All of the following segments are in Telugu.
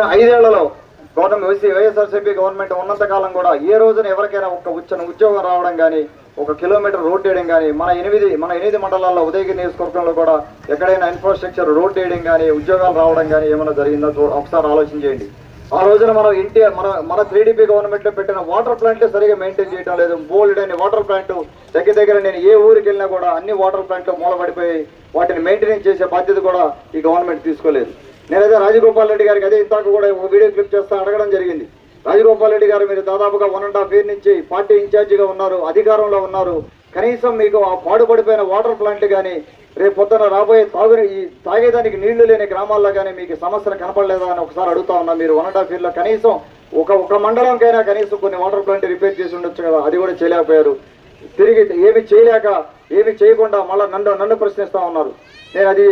గడిచిన ఐదేళ్ళలో గవర్నమెంట్ వైఎస్ఆర్సీపీ గవర్నమెంట్ ఉన్నంత కాలం కూడా ఏ రోజున ఎవరికైనా ఒక ఉచ్చన ఉద్యోగం రావడం కానీ ఒక కిలోమీటర్ రోడ్ వేయడం కానీ మన ఎనిమిది మన ఎనిమిది మండలాల్లో ఉదయగిరి నియోజకవర్గంలో కూడా ఎక్కడైనా ఇన్ఫ్రాస్ట్రక్చర్ రోడ్ వేయడం కానీ ఉద్యోగాలు రావడం కానీ ఏమైనా జరిగిందో ఒకసారి ఆలోచన చేయండి. ఆ రోజున మనం ఇంటి మన మన త్రీడీపీ గవర్నమెంట్లో పెట్టిన వాటర్ ప్లాంట్లే సరిగా మెయింటైన్ చేయడం లేదు. బోల్డ్ అనే వాటర్ ప్లాంట్ దగ్గర దగ్గర నేను ఏ ఊరికి వెళ్ళినా కూడా అన్ని వాటర్ ప్లాంట్లు మూలపడిపోయి వాటిని మెయింటెనెన్స్ చేసే బాధ్యత కూడా ఈ గవర్నమెంట్ తీసుకోలేదు. నేనైతే రాజగోపాల్ రెడ్డి గారికి అదే ఇంతకు కూడా వీడియో క్లిప్ చేస్తా అడగడం జరిగింది. రాజగోపాల్ రెడ్డి గారు మీరు దాదాపుగా వన్ అండ్ హాఫ్ ఇయర్ నుంచి పార్టీ ఇన్ఛార్జిగా ఉన్నారు అధికారంలో ఉన్నారు. కనీసం మీకు ఆ పాడుపడిపోయిన వాటర్ ప్లాంట్ కానీ రేపు పొద్దున రాబోయే తాగు ఈ తాగేదానికి నీళ్ళు లేని గ్రామాల్లో కానీ మీకు సమస్యలు కనపడలేదా అని ఒకసారి అడుగుతా ఉన్నా మీరు వన్ అండ్ హాఫ్ ఇయర్లో కనీసం ఒక ఒక మండలంకైనా కనీసం కొన్ని వాటర్ ప్లాంట్ రిపేర్ చేసి ఉండొచ్చు కదా అది కూడా చేయలేకపోయారు. తిరిగి ఏమి చేయలేక ఏమి చేయకుండా మళ్ళీ నన్ను నన్ను ప్రశ్నిస్తూ ఉన్నారు. నేను అది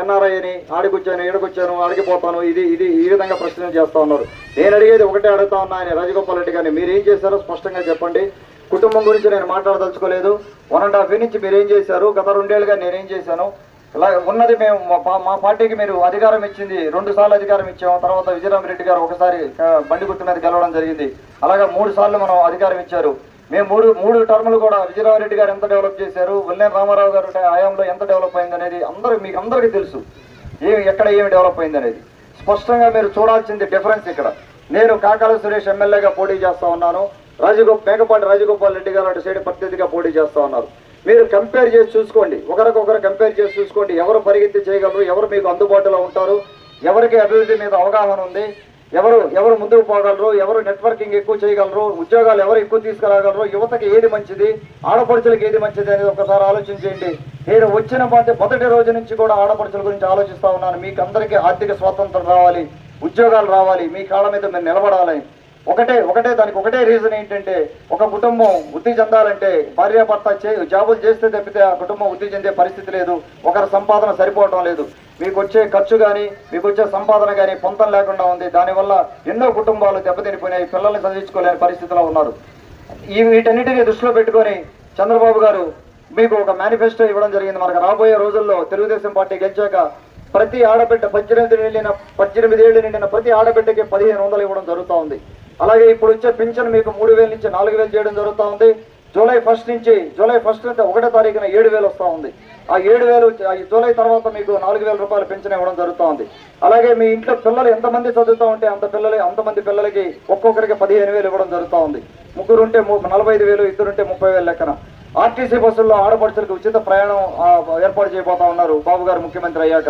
ఎన్ఆర్ఐ అని ఆడికొచ్చాను ఈడకొచ్చాను అడిగిపోతాను ఇది ఇది ఈ విధంగా ప్రశ్న చేస్తా ఉన్నారు. నేను అడిగేది ఒకటే అడుగుతా ఉన్నా ఆయన రాజగోపాల్ రెడ్డి గారిని. మీరు ఏం చేశారో స్పష్టంగా చెప్పండి. కుటుంబం గురించి నేను మాట్లాడదలుచుకోలేదు. వన్ అండ్ హాఫ్ ఇయర్ నుంచి మీరు ఏం చేశారు? గత రెండేళ్ళుగా నేనేం చేశాను? ఇలా ఉన్నది మేము మా మా పార్టీకి మీరు అధికారం ఇచ్చింది రెండు సార్లు అధికారం ఇచ్చాము. తర్వాత విజయరామరెడ్డి గారు ఒకసారి బండి గుర్తు మీద గెలవడం జరిగింది. అలాగే మూడు సార్లు మనం అధికారం ఇచ్చారు. మేము మూడు మూడు టర్ములు కూడా విజయరామరెడ్డి గారు ఎంత డెవలప్ చేశారు వల్లేని రామారావు గారు ఆయాంలో ఎంత డెవలప్ అయింది అనేది అందరూ మీకు అందరికీ తెలుసు. ఏమి ఎక్కడ ఏమి డెవలప్ అయింది అనేది స్పష్టంగా మీరు చూడాల్సింది డిఫరెన్స్ ఇక్కడ. నేను కాకాల సురేష్ ఎమ్మెల్యేగా పోటీ చేస్తా ఉన్నాను. రాజగోప్ మేకపాటి రాజగోపాల్ రెడ్డి గారు అటు సైడ్ ప్రత్యర్థిగా పోటీ చేస్తా ఉన్నారు. మీరు కంపేర్ చేసి చూసుకోండి. ఒకరికొకరు కంపేర్ చేసి చూసుకోండి. ఎవరు పరిగెత్తి చేయగలరు? ఎవరు మీకు అందుబాటులో ఉంటారు? ఎవరికి అభివృద్ధి మీద అవగాహన ఉంది? ఎవరు ఎవరు ముందుకు పోగలరు ఎవరు నెట్వర్కింగ్ ఎక్కువ చేయగలరు ఉద్యోగాలు ఎవరు ఎక్కువ తీసుకురాగలరు యువతకి ఏది మంచిది ఆడపడుచులకు ఏది మంచిది అనేది ఒకసారి ఆలోచన చేయండి నేను వచ్చిన మొదటి మొదటి రోజు నుంచి కూడా ఆడపడుచుల గురించి ఆలోచిస్తూ ఉన్నాను. మీకు అందరికీ ఆర్థిక స్వాతంత్రం రావాలి ఉద్యోగాలు రావాలి మీ కాళ్ళ మీద మీరు నిలబడాలి. ఒకటే ఒకటే దానికి ఒకటే రీజన్ ఏంటంటే ఒక కుటుంబం వృద్ధి చెందాలంటే భార్యాభర్త చే జాబులు చేస్తే తప్పితే ఆ కుటుంబం వృద్ధి చెందే పరిస్థితి లేదు. ఒకరి సంపాదన సరిపోవటం లేదు. మీకు వచ్చే ఖర్చు కానీ మీకు వచ్చే సంపాదన కానీ పొంతం లేకుండా ఉంది. దానివల్ల ఎన్నో కుటుంబాలు దెబ్బతినిపోయినాయి. పిల్లల్ని చదివించుకోలేని పరిస్థితిలో ఉన్నారు. ఈ వీటన్నిటిని దృష్టిలో పెట్టుకొని చంద్రబాబు గారు మీకు ఒక మేనిఫెస్టో ఇవ్వడం జరిగింది. మనకు రాబోయే రోజుల్లో తెలుగుదేశం పార్టీ గెలిచాక ప్రతి ఆడబిడ్డ పద్దెనిమిది నిండిన పద్దెనిమిది ఏళ్ళు నిండిన ప్రతి ఆడబిడ్డకి పదిహేను వందలు ఇవ్వడం జరుగుతూ ఉంది. అలాగే ఇప్పుడు వచ్చే పింఛన్ మీకు మూడు వేల నుంచి నాలుగు వేలు చేయడం జరుగుతూ ఉంది. జూలై ఫస్ట్ నుంచి జూలై ఫస్ట్ నుంచి ఒకటో తారీఖున ఏడు వేలు వస్తూ ఉంది. ఆ ఏడు వేలు ఆ జూలై తర్వాత మీకు నాలుగు వేల రూపాయలు పెన్షన్ ఇవ్వడం జరుగుతుంది. అలాగే మీ ఇంట్లో పిల్లలు ఎంతమంది చదువుతూ ఉంటే అంత పిల్లలు అంతమంది పిల్లలకి ఒక్కొక్కరికి పదిహేను వేలు ఇవ్వడం జరుగుతూ ఉంది ముగ్గురు ఉంటే ము- నలభై ఐదు వేలు ఇద్దరు ఉంటే ముప్పై వేలు లెక్కన. ఆర్టీసీ బస్సుల్లో ఆడపడుచులకు ఉచిత ప్రయాణం ఏర్పాటు చేయబోతా ఉన్నారు బాబు గారు ముఖ్యమంత్రి అయ్యాక.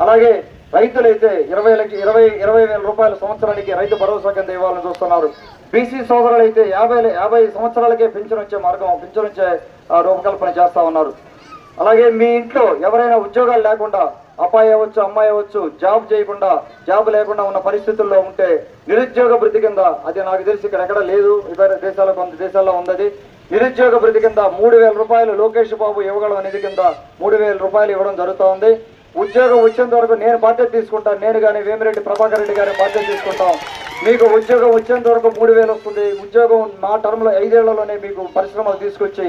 అలాగే రైతులైతే ఇరవై లక్ష ఇరవై ఇరవై వేల రూపాయల సంవత్సరానికి రైతు భరోసా కింద ఇవ్వాలని చూస్తున్నారు. బీసీ సోదరులు అయితే యాభై యాభై సంవత్సరాలకే పింఛన్ వచ్చే మార్గం పింఛన్ వచ్చే రూపకల్పన చేస్తా ఉన్నారు. అలాగే మీ ఇంట్లో ఎవరైనా ఉద్యోగాలు లేకుండా అబ్బాయి అవ్వచ్చు అమ్మాయి అవ్వచ్చు జాబ్ చేయకుండా జాబ్ లేకుండా ఉన్న పరిస్థితుల్లో ఉంటే నిరుద్యోగ భృతి కింద అది నాకు తెలిసి ఇక్కడ ఎక్కడ లేదు ఇతర దేశాల్లో కొంత దేశాల్లో ఉంది నిరుద్యోగ భృతి కింద మూడు వేల రూపాయలు లోకేష్ బాబు ఇవ్వగలం నిధి కింద మూడు వేల రూపాయలు ఇవ్వడం జరుగుతోంది ఉద్యోగం వచ్చేంత వరకు నేను బాధ్యత తీసుకుంటాను నేను కానీ వేమిరెడ్డి ప్రభాకర్ రెడ్డి గారి బాధ్యత తీసుకుంటాం. మీకు ఉద్యోగం వచ్చేంత వరకు మూడు వేలు వస్తుంది. ఉద్యోగం నా టర్మ్లో ఐదేళ్ళలోనే మీకు పరిశ్రమలు తీసుకొచ్చి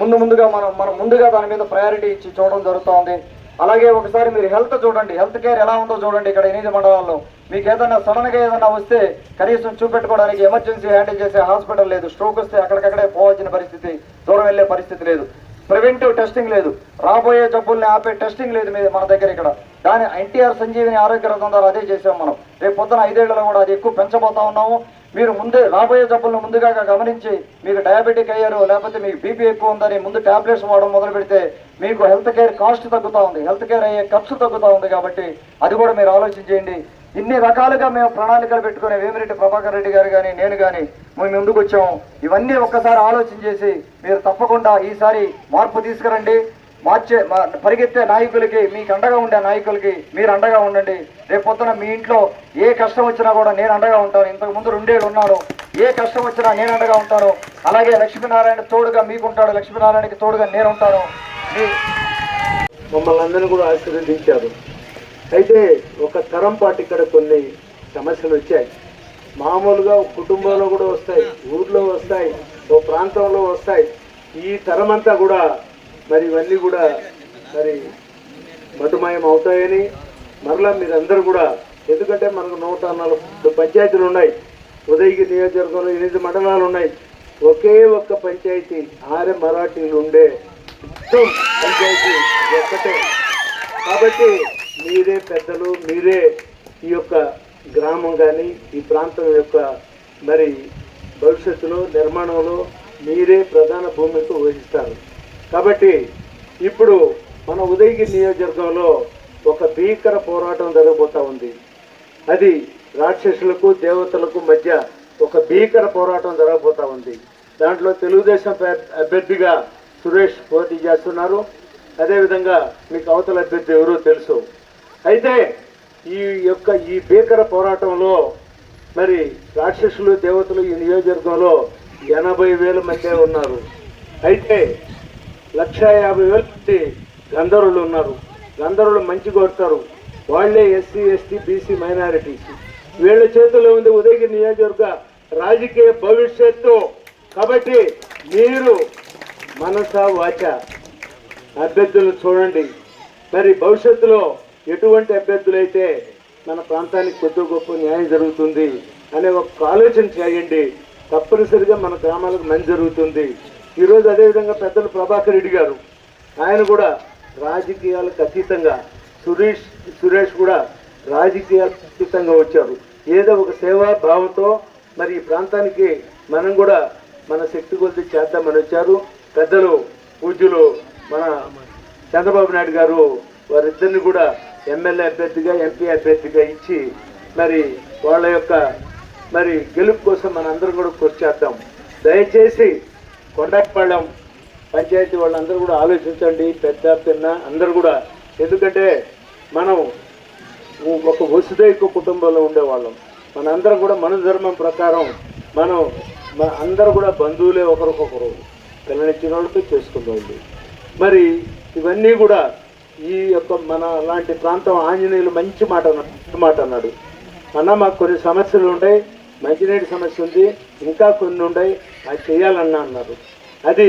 ముందు ముందుగా మనం మనం ముందుగా దాని మీద ప్రయారిటీ ఇచ్చి చూడడం జరుగుతోంది. అలాగే ఒకసారి మీరు హెల్త్ చూడండి. హెల్త్ కేర్ ఎలా ఉందో చూడండి ఇక్కడ ఎనిమిది మండలాల్లో. మీకు ఏదైనా సడన్గా ఏదైనా వస్తే కనీసం చూపెట్టుకోవడానికి ఎమర్జెన్సీ హ్యాండిల్ చేసే హాస్పిటల్ లేదు. స్ట్రోక్ వస్తే అక్కడికక్కడే పోవాల్సిన పరిస్థితి దూరం వెళ్ళే పరిస్థితి లేదు. ప్రివెంటివ్ టెస్టింగ్ లేదు. రాబోయే జబ్బుల్ని ఆపే టెస్టింగ్ లేదు మీ- మన దగ్గర ఇక్కడ. దాని ఎన్టీఆర్ సంజీవిని ఆరోగ్య రథం ద్వారా అదే చేసాం మనం. రేపు పొద్దున ఐదేళ్ళలో కూడా అది ఎక్కువ పెంచబోతా ఉన్నాము. మీరు ముందే రాబోయే జబ్బులను ముందుగా గమనించి మీకు డయాబెటిక్ అయ్యారు లేకపోతే మీకు బీపీ ఎక్కువ ఉందని ముందు టాబ్లెట్స్ వాడడం మొదలు పెడితే మీకు హెల్త్ కేర్ కాస్ట్ తగ్గుతూ ఉంది. హెల్త్ కేర్ అయ్యే ఖర్చు తగ్గుతూ ఉంది కాబట్టి అది కూడా మీరు ఆలోచించేయండి. ఇన్ని రకాలుగా మేము ప్రణాళికలు పెట్టుకుని వేమిరెడ్డి ప్రభాకర్ రెడ్డి గారు కానీ నేను కానీ మేము ముందుకు వచ్చాము. ఇవన్నీ ఒక్కసారి ఆలోచన చేసి మీరు తప్పకుండా ఈసారి మార్పు తీసుకురండి. మార్చే మా- పరిగెత్తే నాయకులకి మీకు అండగా ఉండే నాయకులకి మీరు అండగా ఉండండి. రేపొద్దున మీ ఇంట్లో ఏ కష్టం వచ్చినా కూడా నేను అండగా ఉంటాను. ఇంతకు ముందు రెండేళ్ళు ఉన్నాను ఏ కష్టం వచ్చినా నేను అండగా ఉంటాను. అలాగే లక్ష్మీనారాయణ తోడుగా మీకుంటాడు. లక్ష్మీనారాయణకి తోడుగా నేను ఉంటాను మమ్మల్ని అందరినీ కూడా ఆశీర్వదించారు. అయితే ఒక తరం పాటు ఇక్కడ కొన్ని సమస్యలు వచ్చాయి. మామూలుగా కుటుంబంలో కూడా వస్తాయి ఊర్లో వస్తాయి ఓ ప్రాంతంలో వస్తాయి. ఈ తరం అంతా కూడా మరి ఇవన్నీ కూడా మరి మధుమయం అవుతాయని మరలా మీరందరూ కూడా ఎందుకంటే మనకు నూట నలభై పంచాయతీలు ఉన్నాయి. ఉదయగిరి నియోజకవర్గంలో ఎనిమిది మండలాలు ఉన్నాయి. ఒకే ఒక్క పంచాయతీ ఆరే మరాఠీలు ఉండే. పంచాయతీ ఒక్కటే. కాబట్టి మీరే పెద్దలు మీరే ఈ యొక్క గ్రామం కానీ ఈ ప్రాంతం యొక్క మరి భవిష్యత్తులో నిర్మాణంలో మీరే ప్రధాన భూమిక వహిస్తారు కాబట్టి ఇప్పుడు మన ఉదయగిరి నియోజకవర్గంలో ఒక భీకర పోరాటం జరగబోతా ఉంది. అది రాక్షసులకు దేవతలకు మధ్య ఒక భీకర పోరాటం జరగబోతా ఉంది. దాంట్లో తెలుగుదేశం అభ్యర్థిగా సురేష్ పోటీ చేస్తున్నారు. అదేవిధంగా మీకు అవతల అభ్యర్థి ఎవరో తెలుసు. అయితే ఈ యొక్క ఈ భీకర పోరాటంలో మరి రాక్షసులు దేవతలు ఈ నియోజకవర్గంలో ఎనభై వేల మంది ఉన్నారు. అయితే లక్ష యాభై వేల మంది గంధర్వులు ఉన్నారు. గంధర్వులు మంచి కొడతారు వాళ్ళే ఎస్సీ ఎస్టీ బీసీ మైనారిటీస్. వీళ్ళ చేతిలో ఉంది ఉదయగిరి నియోజకవర్గ రాజకీయ భవిష్యత్తు. కాబట్టి మీరు మనస వాచ. అభ్యర్థులు చూడండి. మరి భవిష్యత్తులో ఎటువంటి అభ్యర్థులైతే మన ప్రాంతానికి కొద్ది గొప్ప న్యాయం జరుగుతుంది అనే ఒక ఆలోచన చేయండి. తప్పనిసరిగా మన గ్రామాలకు మంచి జరుగుతుంది. ఈరోజు అదేవిధంగా పెద్దలు ప్రభాకర్ రెడ్డి గారు ఆయన కూడా రాజకీయాలకు అతీతంగా సురేష్ సురేష్ కూడా రాజకీయాలకు అతీతంగా వచ్చారు. ఏదో ఒక సేవా భావంతో మరి ఈ ప్రాంతానికి మనం కూడా మన శక్తి కొద్ది చేద్దామని వచ్చారు. పెద్దలు పూజ్యులు మన చంద్రబాబు నాయుడు గారు వారిద్దరిని కూడా ఎమ్మెల్యే అభ్యర్థిగా ఎంపీ అభ్యర్థిగా ఇచ్చి మరి వాళ్ళ యొక్క మరి గెలుపు కోసం మన అందరం కూడా కృషి చేద్దాం. దయచేసి కొండపాళెం పంచాయతీ వాళ్ళందరూ కూడా ఆలోచించండి పెద్ద పిన్న అందరూ కూడా. ఎందుకంటే మనం ఒక వసుదైక కుటుంబంలో ఉండేవాళ్ళం. మనందరం కూడా మన ధర్మం ప్రకారం మనం మ- అందరూ కూడా బంధువులే ఒకరికొకరు. పిల్లనిచ్చిన వాళ్ళతో చేసుకునేవాళ్ళు. మరి ఇవన్నీ కూడా ఈ యొక్క మన లాంటి ప్రాంతం ఆంజనేయులు మంచి మాట అన్నాడు మాట అన్నాడు. అన్న మాకు కొన్ని సమస్యలు ఉంటాయి మంచినీటి సమస్య ఉంది ఇంకా కొన్ని ఉన్నాయి అది చేయాలన్నా అన్నారు. అది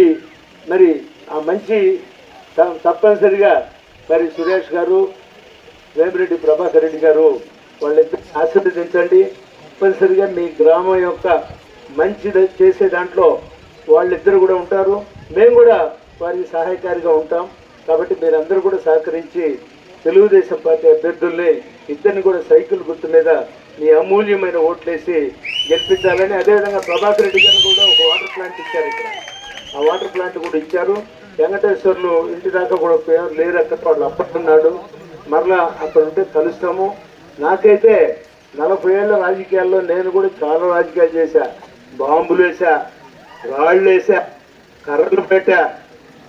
మరి ఆ మంచి తప్పనిసరిగా మరి సురేష్ గారు వేమిరెడ్డి ప్రభాకర్ రెడ్డి గారు వాళ్ళిద్దరు ఆశీర్వదించండి. తప్పనిసరిగా మీ గ్రామం యొక్క మంచి చేసే దాంట్లో వాళ్ళిద్దరు కూడా ఉంటారు. మేము కూడా వారికి సహాయకారిగా ఉంటాం. కాబట్టి మీరందరూ కూడా సహకరించి తెలుగుదేశం పార్టీ అభ్యర్థుల్ని ఇద్దరిని కూడా సైకిల్ గుర్తు మీద మీ అమూల్యమైన ఓట్లేసి గెలిపించాలని అదేవిధంగా ప్రభాకర్ రెడ్డి గారు కూడా ఒక వాటర్ ప్లాంట్ ఇచ్చారు ఇక్కడ. ఆ వాటర్ ప్లాంట్ కూడా ఇచ్చారు. వెంకటేశ్వర్లు ఇంటి దాకా కూడా పోయారు. లేరు అక్కడ వాళ్ళు అప్పట్టున్నాడు మరలా అక్కడ ఉంటే కలుస్తాము. నాకైతే నలభై ఏళ్ళ రాజకీయాల్లో నేను కూడా చాలా రాజకీయాలు చేశా. బాంబులు వేసా రాళ్ళు వేసా కర్రలు పెట్టా.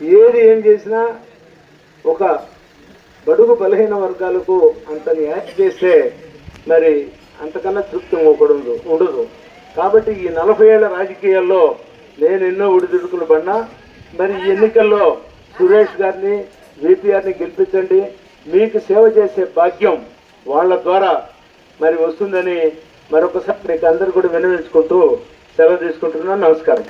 ఏది ఏం చేసినా ఒక బడుగు బలహీన వర్గాలకు అంత న్యాయం చేస్తే మరి అంతకన్నా తృప్తి ఇంకొకటి ఉండదు. కాబట్టి ఈ నలభై ఏళ్ళ రాజకీయాల్లో నేను ఎన్నో ఒడిదుడుకులు పడినా మరి ఈ ఎన్నికల్లో సురేష్ గారిని విపిఆర్ని గెలిపించండి. మీకు సేవ చేసే భాగ్యం వాళ్ళ ద్వారా మరి వస్తుందని మరొకసారి మీకు అందరు కూడా వినవించుకుంటూ సెలవు తీసుకుంటున్నాను. నమస్కారం.